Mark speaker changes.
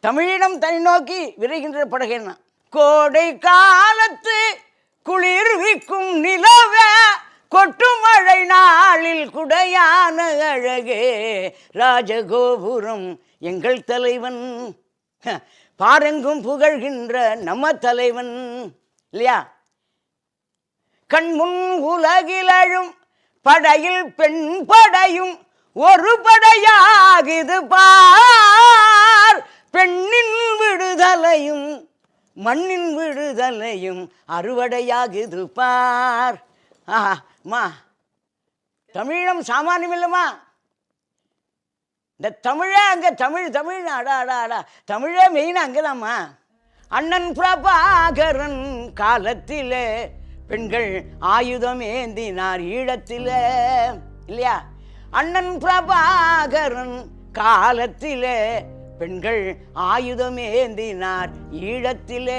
Speaker 1: தமிழினம் தனி நோக்கி விரைகின்ற படகேனா கோடை காலத்து குளிர்விக்கும் நிலவ கொட்டு மழை நாளில் குடையான அழகே. ராஜகோபுரம் எங்கள் தலைவன். பாருங்கும் பாரெங்கும் புகழ்கின்ற நம்ம தலைவன். இல்லையா? கண்முன் உலகிலழும் படையில் பெண் படையும் ஒரு படையா பார் பெண்ணின் விடுதலையும் மண்ணின் விடுதலையும் அறுவடையாகுது பார். ஆஹா மா தமிழம் சாமானியம் இல்லைம்மா. இந்த தமிழே அங்கே தமிழ் தமிழ் அடா அடா அடா தமிழே மெயின் அங்கேதாம்மா அண்ணன் பிரபாகரன் காலத்திலே பெண்கள் ஆயுதம் ஏந்தினார் ஈழத்திலே இல்லையா? அண்ணன் பிரபாகரன் காலத்திலே பெண்கள் ஆயுதம் ஏந்தினார் ஈழத்திலே